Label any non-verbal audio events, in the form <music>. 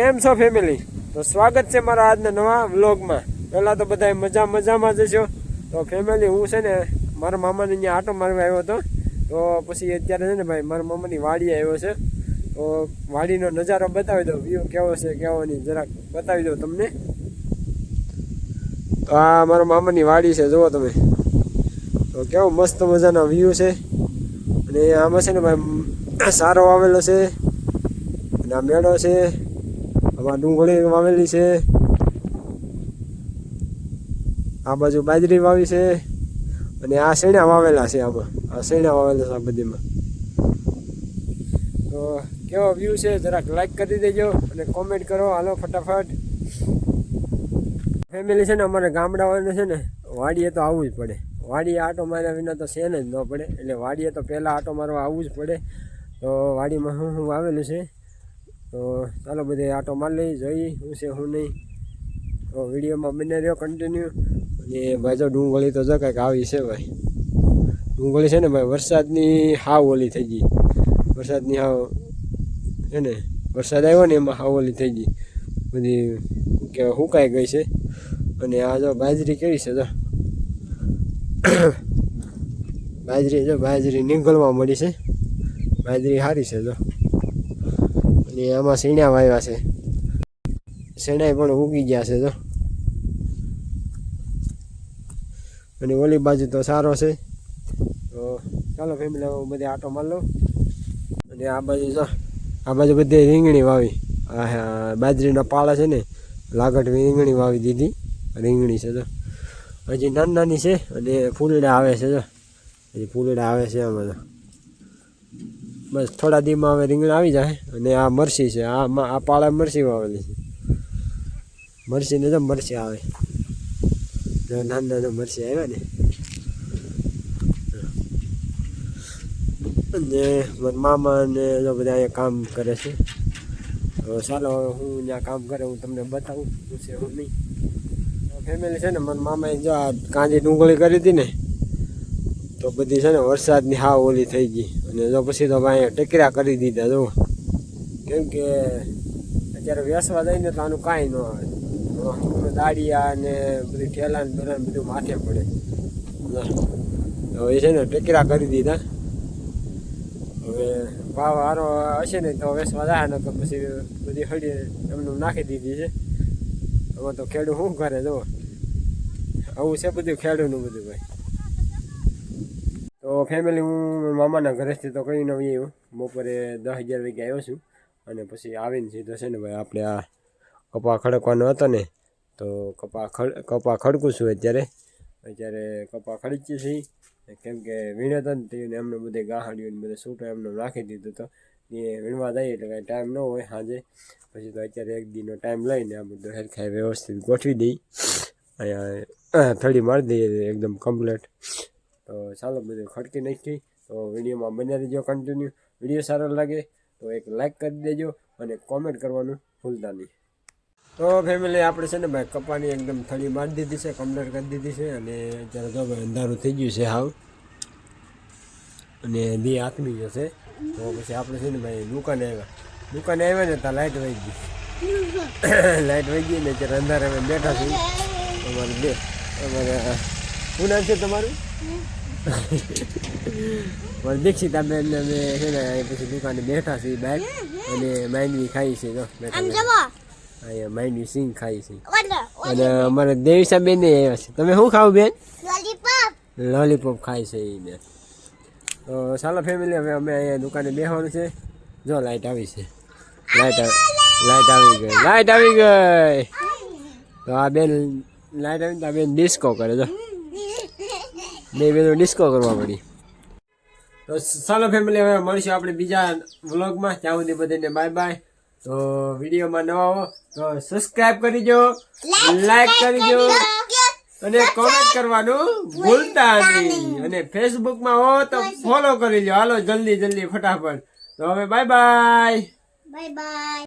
કેમ છો ફેમિલી તો સ્વાગત છે મારા આજના નવા વ્લોગમાં. પહેલાં તો બધા મજા મજામાં જ છો તો ફેમિલી હું છે ને, મારા મામાને અહીંયા આટો મારવા આવ્યો હતો. તો પછી અત્યારે છે ને ભાઈ, મારા મામાની વાડી આવ્યો છે. તો વાડીનો નજારો બતાવી દો વ્યૂ કેવો છે, કેવો નહીં, જરાક બતાવી દો તમને. તો આ મારા મામાની વાડી છે, જુઓ તમે. તો કેવો મસ્ત મજાનો વ્યૂ છે. અને આમાં છે ને ભાઈ, સારો આવેલો છે. અને આ મેળો છે. આમાં ડુંગળી વાવેલી છે. આ બાજુ બાજરી વાવી છે અને આ શેણા વાવેલા છે આમાં. આ શેણા વાવેલા છે આ બધીમાં તો કેવો વ્યૂ છે જરાક લાઈક કરી દેજો અને કોમેન્ટ કરો. હાલો, ફટાફટ. ફેમિલી છે ને, અમારે ગામડાઓને છે ને, વાડીએ તો આવવું જ પડે. વાડીએ આટો માર્યા વિના તો છે ને જ ન પડે. એટલે વાડીએ તો પહેલાં આટો મારવા આવવું જ પડે. તો વાડીમાં શું શું વાવેલું છે. તો ચાલો બધે આટો મારી લઈ જોઈએ શું છે, શું નહીં. તો વિડીયોમાં બને રહ્યો કન્ટિન્યુ અને ભાઈ જો ડુંગળી તો જો કંઈક આવી છે ભાઈ. ડુંગળી છે ને ભાઈ, વરસાદની હાવ ઓલી થઈ ગઈ. વરસાદની હાવ છે ને, વરસાદ આવ્યો ને એમાં હાવ ઓલી થઈ ગઈ. બધી કે હુકાઈ ગઈ છે. અને આ જો બાજરી કેવી છે, જો. બાજરી જો બાજરી નીકળવા મળી છે. બાજરી સારી છે, જો. અને આમાં સીણા વાવ્યા છે. શેણાઈ પણ ઉગી ગયા છે, જો. અને ઓલી બાજુ તો સારો છે. તો ચાલો ફેમિલી બધે આટો માર લઉં. અને આ બાજુ, જો. આ બાજુ બધે રીંગણી વાવી. બાજરીના પાળા છે ને લાગટ રીંગણી વાવી દીધી. રીંગણી છે, જો. હજી નાની નાની છે અને ફૂલડા આવે છે, જો. હજી ફૂલડા આવે છે આમાં તો બસ થોડા દીમાં હવે રીંગણ આવી જાય અને આ મરસી છે. આ આ પાળા મરસી વાવેલી છે. મરસીને તો મરસી આવે. નાના નાના મરસી આવ્યા ને. અને મારા મામા ને બધા અહીંયા કામ કરે છે. તો ચાલો હું ત્યાં કામ કરે, હું તમને બતાવું. શું છે હું નહીં. ફેમિલી છે ને, મારા મામાએ જો આ કાંજી ડુંગળી કરી હતી ને તો બધી છે ને વરસાદની હાવ ઓલી થઈ ગઈ. અને જો પછી તો ભાઈ ટેકરા કરી દીધા, જો. કેમ કે અત્યારે વેસવા જઈને તો આનું કાંઈ ન આવે. દાડિયા ને બધી ઠેલા ને બધા બધું માથે પડે. તો એ છે ને ટેકરા કરી દીધા. હવે ભાવ હારો હશે ને તો વેસવા જાય ને તો પછી બધી હળી એમનું નાખી દીધી છે. હવે તો ખેડૂત શું કરે, જો? આવું છે બધું ખેડૂતનું બધું ભાઈ. તો ફેમિલી હું મામાના ઘરેથી તો કઈ ન આવ્યો બપોરે દસ અગિયાર વાગે આવ્યો છું અને પછી આવીને સીધો છે ને ભાઈ આપણે આ કપા ખડકવાનો હતો ને, તો કપા ખડ, કપા ખડકું છું અત્યારે. અત્યારે કપા ખડકીએ છીએ કેમ કે વીણે તો ને તેને એમને બધે ગાહડ્યું ને બધે સૂટો એમને નાખી દીધું તો એ વીણવા જઈએ એટલે કાંઈ ટાઈમ ન હોય સાંજે પછી તો અત્યારે એક દીનો ટાઈમ લઈને આ બધું હેરખાઈ વ્યવસ્થિત ગોઠવી દઈ. અહીંયા થડી મારી દઈએ એકદમ કમ્પ્લેટ તો ચાલો બધું ખડકી નાખી. તો વિડીયોમાં બને રહેજો કન્ટિન્યુ વીડિયો સારો લાગે તો એક લાઈક કરી દેજો અને કોમેન્ટ કરવાનું ભૂલતા નહીં. તો ફેમિલી આપણે છે ને ભાઈ કપાની એકદમ થળી મારી દીધી છે કમ્પ્લેટ કરી દીધી છે અને અત્યારે તો ભાઈ અંધારું થઈ ગયું છે હાવ. અને દી આથમી જશે તો પછી આપણે છે ને ભાઈ દુકાને આવ્યા. દુકાને આવ્યા ને ત્યાં લાઇટ વહી ગઈ. <coughs> લાઇટ વહી ગઈ ને અત્યારે અંધારે બેઠા છીએ. અમારે બે, અમારે શું નામ છે તમારું? મારે દીક્ષિતા બેન ને અમે છે ને અહીં પછી દુકાને બેઠા છીએ બહાર અને માંડવી ખાઈ છે તો બેઠા બેઠા. અહીંયા માંડવી સિંગ ખાઈ છે અને અમારે દેવીસા બેન આવ્યા છે તમે શું ખાવ બેન લોલીપોપ ખાય છે એ બેન તો ચાલો ફેમિલી હવે અમે અહીંયા દુકાને બેસવાનું છે જો લાઈટ આવી છે લાઈટ લાઈટ આવી ગઈ લાઈટ આવી ગઈ તો આ બેન લાઈટ આવી ને તો આ બેન ડિસ્કો કરે જો બે બેનો ડિસ્કો કરવા પડી. તો ચાલો ફેમિલી હવે મળીશું આપણે બીજા વ્લોગમાં ત્યાં સુધી બધાને બાય બાય તો વિડીયોમાં નવા હો તો સબસ્ક્રાઇબ કરીજો લાઈક કરીજો અને કોમેન્ટ કરવાનું ભૂલતા નહીં. અને ફેસબુકમાં હો તો ફોલો કરી લો હાલો જલ્દી જલ્દી ફટાફટ. તો હવે બાય બાય બાય bye.